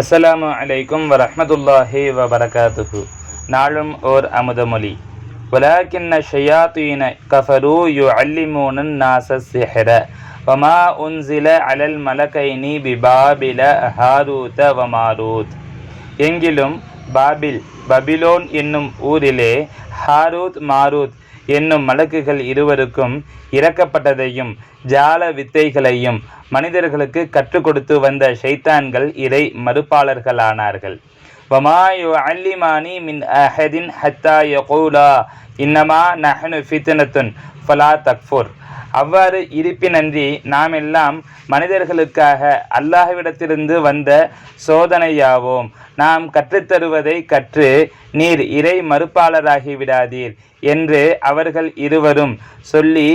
அஸ்ஸலாமு அலைக்கும் வரஹ்மத்துல்லாஹி வபரகாத்துஹு நாளும் ஓர் அமுதமொழி வலாக்கின்ன ஷயாத்தீன கஃபரு யு அல்லிமூனன் நாச சிஹர வமா உன்சில அலல் மலகைனி பிபாபில ஹாரூத வமாரூத் எங்கிலும் பாபில் பபிலோன் என்னும் ஊரிலே ஹாரூத் மாரூத் என்னும் மலக்குகள் இருவருக்கும் இறக்கப்பட்டதையும் ஜால வித்தைகளையும் மனிதர்களுக்கு கற்றுக் கொடுத்து வந்த ஷைத்தான்கள் இறை மறுப்பாளர்களானார்கள். வமாயு அல்லிமானி மின் அஹதின் ஹத்தா யகூலா இன்னமா நஹனு ஃபித்னத்துன் ஃபலா தக்ஃபூர். அவ்வாறு இருப்பினன்றி நாம் எல்லாம் மனிதர்களுக்காக அல்லாஹ்விடத்திலிருந்து வந்த சோதனையாவோம். நாம் கற்றுத்தருவதை கற்று நீர் இறை மறுப்பாளராகி விடாதீர் என்று அவர்கள் இருவரும் சொல்லி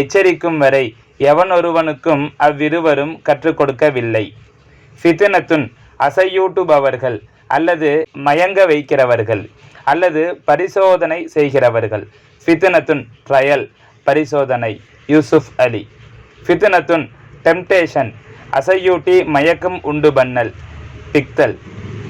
எச்சரிக்கும் வரை எவனொருவனுக்கும் அவ்விருவரும் கற்றுக் கொடுக்கவில்லை. ஃபித்னத்துன் அசையூட்டுபவர்கள் அல்லது மயங்க வைக்கிறவர்கள் அல்லது பரிசோதனை செய்கிறவர்கள். ஃபித்னத்துன் ட்ரையல் பரிசோதனை. யூசுப் அலி. ஃபித்னத்துன் டெம்டேஷன் அசையூட்டி மயக்கம் உண்டு பண்ணல் பிக்தல்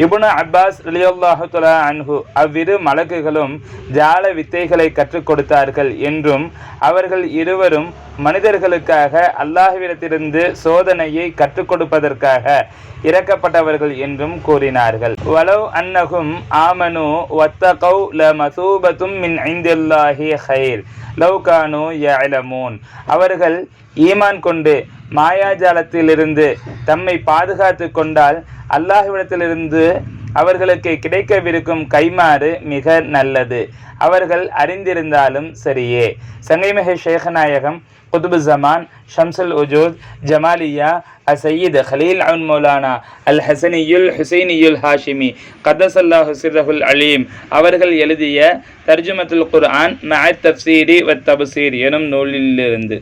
இப்னு அப்பாஸ் ரலியல்லாஹு அன்ஹு அவ்விரு மலக்குகளும் ஜால வித்தைகளை கற்றுக் கொடுத்தார்கள் என்றும் அவர்கள் இருவரும் மனிதர்களுக்காக அல்லாஹ்விடத்திலிருந்து சோதனையை கற்றுக் கொடுப்பதற்காக இறக்கப்பட்டவர்கள் என்றும் கூறினார்கள். வலவ் அன்னகும் ஆமனு வத்தகௌ ல மசூபத்தும் மின் ஐந்தில்லாஹி ஹைர் லவ் கானு யஅலமூன். அவர்கள் ஈமான் கொண்டு மாயாஜாலத்திலிருந்து தம்மை பாதுகாத்து கொண்டால் அல்லாஹுவிடத்திலிருந்து அவர்களுக்கு கிடைக்கவிருக்கும் கைமாறு மிக நல்லது. அவர்கள் அறிந்திருந்தாலும் சரியே. சங்கைமிக ஷேகநாயகம் குதுபு ஜமான் ஷம்சுல் உஜூத் ஜமாலியா அசையீத் ஹலீல் அவுன் மௌலானா அல் ஹசனியுல் ஹுசைனியுல் ஹாஷிமி கதசல்லா ஹுசிரஹுல் அலீம் அவர்கள் எழுதிய தர்ஜுமத்துல் குர்ஆன் மஹத் தப்சீரி வத் தப்சீர் எனும் நூலிலிருந்து.